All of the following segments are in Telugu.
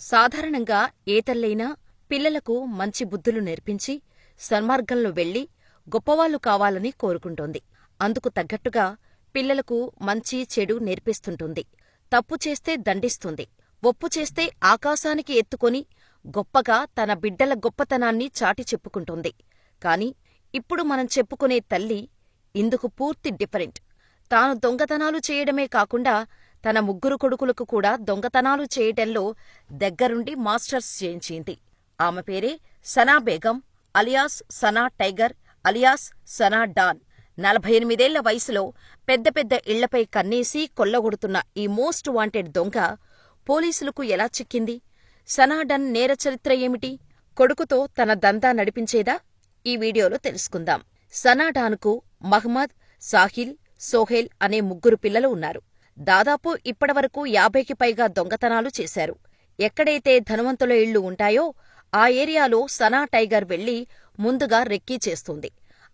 సాధారణంగా ఏ తల్లైనా పిల్లలకు మంచి బుద్ధులు నేర్పించి సన్మార్గంలో వెళ్ళి గొప్పవాళ్ళు కావాలని కోరుకుంటోంది. అందుకు తగ్గట్టుగా పిల్లలకు మంచి చెడు నేర్పిస్తుంటుంది. తప్పు చేస్తే దండిస్తుంది. ఒప్పు చేస్తే ఆకాశానికి ఎత్తుకొని గొప్పగా తన బిడ్డల గొప్పతనాన్ని చాటి చెప్పుకుంటుంది. కాని ఇప్పుడు మనం చెప్పుకునే తల్లి ఇందుకు పూర్తి డిఫరెంట్. తాను దొంగతనాలు చేయడమే కాకుండా తన ముగ్గురు కొడుకులకు కూడా దొంగతనాలు చేయటంలో దగ్గరుండి మాస్టర్స్ చేయించింది. ఆమె పేరే Sana Begum alias Sana tiger alias Sana don. నలభై ఎనిమిదేళ్ళ వయసులో పెద్ద పెద్ద ఇళ్ళపై కన్నేసి కొల్లగొడుతున్న ఈ మోస్ట్ వాంటెడ్ దొంగ పోలీసులకు ఎలా చిక్కింది? సనాడన్ నేర చరిత్ర ఏమిటి? కొడుకుతో తన దందా నడిపించేదా? ఈ వీడియోలో తెలుసుకుందాం. సనాడాన్కు మహ్మద్ సాహిల్ సోహెల్ అనే ముగ్గురు పిల్లలు ఉన్నారు. దాదాపు ఇప్పటివరకు యాభైకి పైగా దొంగతనాలు చేశారు. ఎక్కడైతే ధనవంతుల ఇళ్ళు ఉంటాయో ఆ ఏరియాలో సనా టైగర్ వెళ్ళి ముందుగా రెక్కీ చేస్తుంది.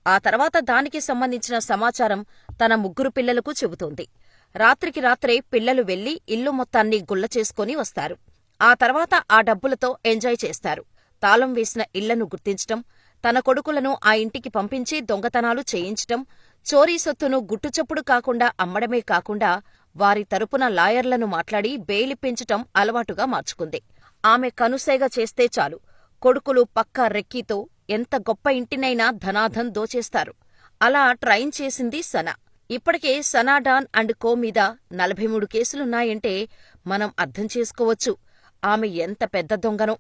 ఆ తర్వాత దానికి సంబంధించిన సమాచారం తన ముగ్గురు పిల్లలకు చెబుతోంది. రాత్రికి రాత్రే పిల్లలు వెళ్ళి ఇల్లు మొత్తాన్ని గుల్ల చేసుకుని వస్తారు. ఆ తర్వాత ఆ డబ్బులతో ఎంజాయ్ చేస్తారు. తాళం వేసిన ఇళ్ళను గుర్తించటం తన కొడుకులను ఆ ఇంటికి పంపించి దొంగతనాలు చేయించటం చోరీ సొత్తును గుట్టుచప్పుడు కాకుండా అమ్మడమే కాకుండా వారి తరపున లాయర్లను మాట్లాడి బెయిలిప్పించటం అలవాటుగా మార్చుకుంది. ఆమె కనుసేగ చేస్తే చాలు. కొడుకులు పక్కా రెక్కీతో ఎంత గొప్ప ఇంటినైనా ధనాధన్ దోచేస్తారు. అలా ట్రైన్ చేసింది సనా. ఇప్పటికే సనా డాన్ అండ్ కో మీద నలభై మూడు కేసులున్నాయంటే మనం అర్థం చేసుకోవచ్చు. ఆమె ఎంత పెద్ద దొంగనో.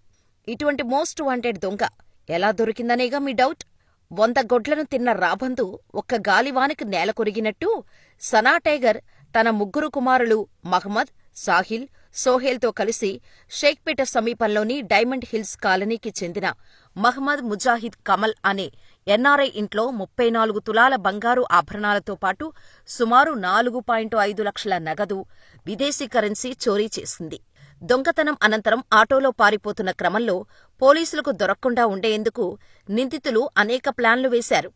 ఇటువంటి మోస్ట్ వాంటెడ్ దొంగ ఎలా దొరికిందనేగా మీ డౌట్? వంద గొడ్లను తిన్న రాబందు ఒక్క గాలివానికి నేల కొరిగినట్టు సనా టైగర్ తన ముగ్గురు కుమారులు మహ్మద్ సాహిల్ సోహేల్తో కలిసి షేక్పేట సమీపంలోని డైమండ్ హిల్స్ కాలనీకి చెందిన మహ్మద్ ముజాహిద్ కమల్ అనే ఎన్ఆర్ఐ ఇంట్లో ముప్పై నాలుగు తులాల బంగారు ఆభరణాలతో పాటు సుమారు నాలుగు పాయింట్ ఐదు లక్షల నగదు విదేశీ కరెన్సీ చోరీ చేసింది. దొంగతనం అనంతరం ఆటోలో పారిపోతున్న క్రమంలో పోలీసులకు దొరక్కుండా ఉండేందుకు నిందితులు అనేక ప్లాన్లు వేశారు.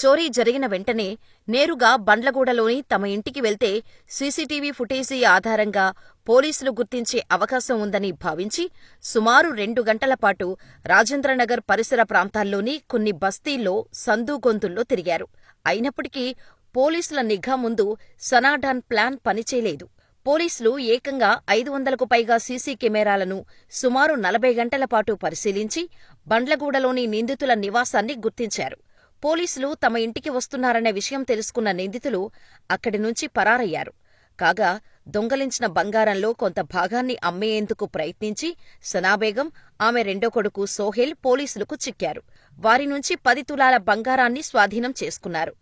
చోరీ జరిగిన వెంటనే నేరుగా బండ్లగూడలోని తమ ఇంటికి వెళ్తే సీసీటీవీ ఫుటేజీ ఆధారంగా పోలీసులు గుర్తించే అవకాశం ఉందని భావించి సుమారు రెండు గంటల పాటు రాజేంద్రనగర్ పరిసర ప్రాంతాల్లోని కొన్ని బస్తీల్లో సందూగొంతుల్లో తిరిగారు. అయినప్పటికీ పోలీసుల నిఘా ముందు సనాడాన్ ప్లాన్ పనిచేయలేదు. పోలీసులు ఏకంగా ఐదు వందలకు పైగా సీసీ కెమెరాలను సుమారు నలభై గంటల పాటు పరిశీలించి బండ్లగూడలోని నిందితుల నివాసాన్ని గుర్తించారు. పోలీసులు తమ ఇంటికి వస్తున్నారనే విషయం తెలుసుకున్న నిందితులు అక్కడి నుంచి పరారయ్యారు. కాగా దొంగలించిన బంగారంలో కొంత భాగాన్ని అమ్మేయేందుకు ప్రయత్నించి సనాబేగం ఆమె రెండో కొడుకు సోహెల్ పోలీసులకు చిక్కారు. వారి నుంచి పది తులాల బంగారాన్ని స్వాధీనం చేసుకున్నారు.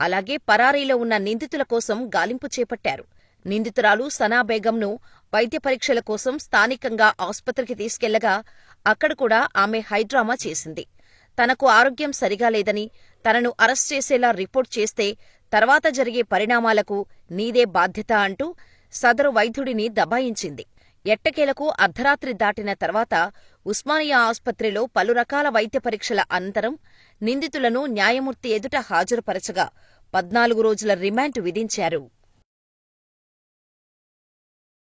అలాగే పరారీలో ఉన్న నిందితుల కోసం గాలింపు చేపట్టారు. నిందితురాలు సనాబేగంను వైద్య పరీక్షల కోసం స్థానికంగా ఆస్పత్రికి తీసుకెళ్ళగా అక్కడ కూడా ఆమె హైడ్రామా చేసింది. తనకు ఆరోగ్యం సరిగా లేదని తనను అరెస్ట్ చేసేలా రిపోర్ట్ చేస్తే తర్వాత జరిగే పరిణామాలకు నీదే బాధ్యత అంటూ సదరు వైద్యుడిని దబాయించింది. ఎట్టకేలకు అర్ధరాత్రి దాటిన తర్వాత ఉస్మానియా ఆస్పత్రిలో పలు రకాల వైద్య పరీక్షల అనంతరం నిందితులను న్యాయమూర్తి ఎదుట హాజరుపరచగా పద్నాలుగు రోజుల రిమాండ్ విధించారు.